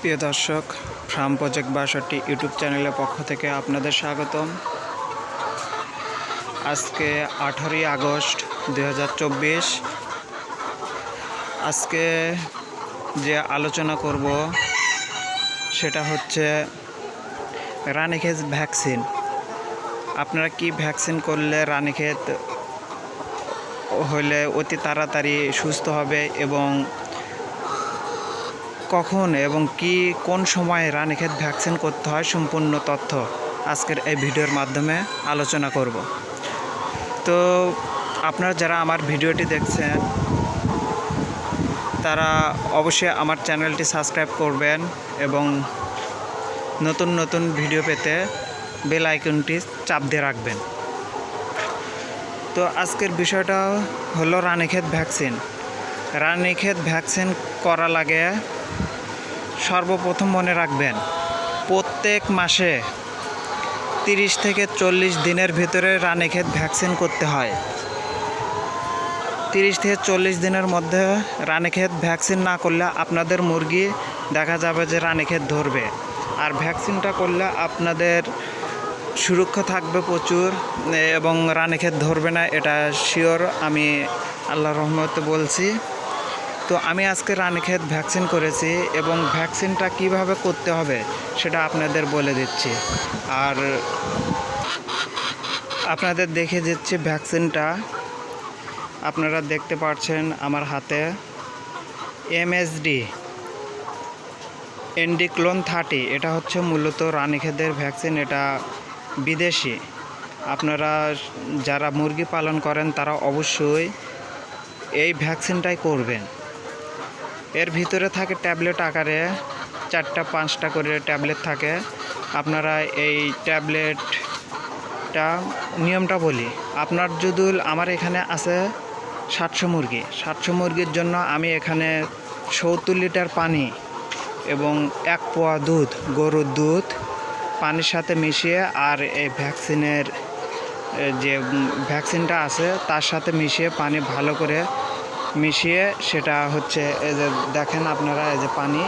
প্রিয় দর্শক, ফ্রাম প্রজেক্ট বাষট্টি ইউটিউব চ্যানেলের পক্ষ থেকে আপনাদের স্বাগতম। আজকে আঠারোই আগস্ট দু হাজার চব্বিশ। আজকে যে আলোচনা করব সেটা হচ্ছে রানীক্ষেত ভ্যাকসিন। আপনারা কি ভ্যাকসিন করলে রানীক্ষেত হলে অতি তাড়াতাড়ি সুস্থ হবে এবং কখন এবং কি, কোন সময়ে রানীক্ষেত ভ্যাকসিন করতে হয় সম্পূর্ণ তথ্য আজকের এই ভিডিওর মাধ্যমে আলোচনা করব। তো আপনারা যারা আমার ভিডিওটি দেখছেন, তারা অবশ্যই আমার চ্যানেলটি সাবস্ক্রাইব করবেন এবং নতুন নতুন ভিডিও পেতে বেল আইকনটি চাপ দিয়ে রাখবেন। তো আজকের বিষয়টা হলো রানীক্ষেত ভ্যাকসিন। রানীক্ষেত ভ্যাকসিন করা লাগে। সর্বপ্রথম মনে রাখবেন, প্রত্যেক মাসে তিরিশ থেকে চল্লিশ দিনের ভিতরে রানীক্ষেত ভ্যাকসিন করতে হয়। তিরিশ থেকে চল্লিশ দিনের মধ্যে রানীক্ষেত ভ্যাকসিন না করলে আপনাদের মুরগি দেখা যাবে যে রানীক্ষেত ধরবে। আর ভ্যাকসিনটা করলে আপনাদের সুরক্ষা থাকবে প্রচুর, এবং রানীক্ষেত ধরবে না, এটা শিওর আমি আল্লাহ রহমতে বলছি। তো আমি আজকে রানীক্ষেত ভ্যাকসিন করেছি এবং ভ্যাকসিনটা কীভাবে করতে হবে সেটা আপনাদের বলে দিচ্ছি। আর আপনাদের দেখে দিচ্ছি ভ্যাকসিনটা। আপনারা দেখতে পাচ্ছেন আমার হাতে এমএসডি, এন্ডিক্লোন থার্টি, এটা হচ্ছে মূলত রানীক্ষেতের ভ্যাকসিন, এটা বিদেশি। আপনারা যারা মুরগি পালন করেন তারা অবশ্যই এই ভ্যাকসিনটাই করবেন। এর ভিতরে থাকে ট্যাবলেট আকারে, চারটা, পাঁচটা করে ট্যাবলেট থাকে। আপনারা এই ট্যাবলেটটা, নিয়মটা বলি। আপনার যদি আমার এখানে আছে সাতশো মুরগি, সাতশো মুরগির জন্য আমি এখানে সত্তর লিটার পানি এবং এক পোয়া দুধ, গরুর দুধ পানির সাথে মিশিয়ে আর এই ভ্যাকসিনের যে ভ্যাকসিনটা আছে তার সাথে মিশিয়ে পানি ভালো করে মিশিয়ে সেটা হচ্ছে এই যে দেখেন আপনারা, এই যে পানি,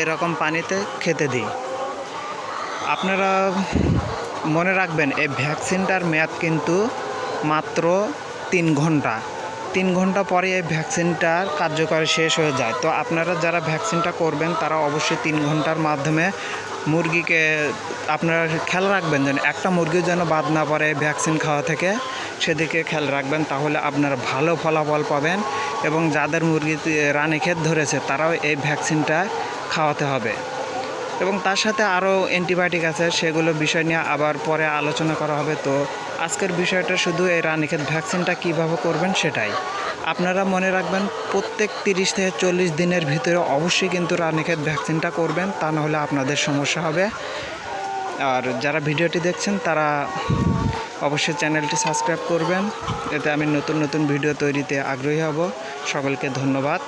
এরকম পানিতে খেতে দিই। আপনারা মনে রাখবেন, এই ভ্যাকসিনটার মেয়াদ কিন্তু মাত্র তিন ঘণ্টা। তিন ঘণ্টা পরে এই ভ্যাকসিনটার কার্যকর শেষ হয়ে যায়। তো আপনারা যারা ভ্যাকসিনটা করবেন, তারা অবশ্যই তিন ঘণ্টার মাধ্যমে মুরগিকে আপনারা খেয়াল রাখবেন যেন একটা মুরগিও যেন বাদ না পড়ে ভ্যাকসিন খাওয়া থেকে। সেদিকে খেয়াল রাখবেন, তাহলে আপনারা ভালো ফলাফল পাবেন এবং যাদের মুরগি রানীক্ষেত ধরেছে, তারাও এই ভ্যাকসিনটা খাওয়াতে হবে। এবং তার সাথে আরও অ্যান্টিবায়োটিক আছে, সেগুলো বিষয় নিয়ে আবার পরে আলোচনা করা হবে। তো আজকের বিষয়টা শুধু এই রানীক্ষেত ভ্যাকসিনটা কীভাবে করবেন সেটাই। আপনারা মনে রাখবেন, প্রত্যেক তিরিশ থেকে চল্লিশ দিনের ভিতরে অবশ্যই কিন্তু রানীক্ষেত ভ্যাকসিনটা করবেন, তা নাহলে আপনাদের সমস্যা হবে। আর যারা ভিডিওটি দেখছেন, তারা অবশ্যই চ্যানেলটি সাবস্ক্রাইব করবেন। এতে আমি নতুন নতুন ভিডিও তৈরিতে আগ্রহী হব। সকলকে ধন্যবাদ।